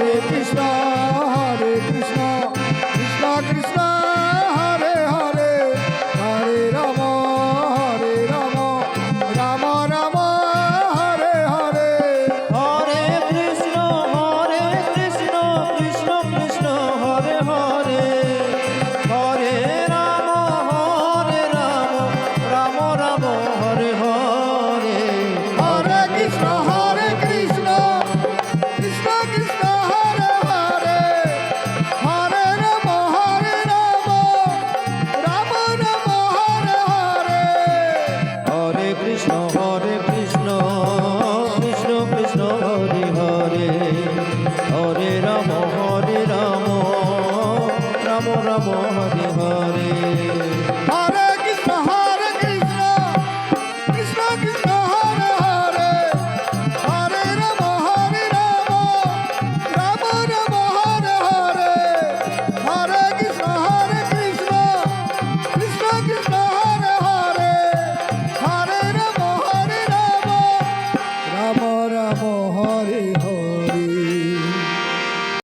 Hare Krishna. Ram Ram Hare Hare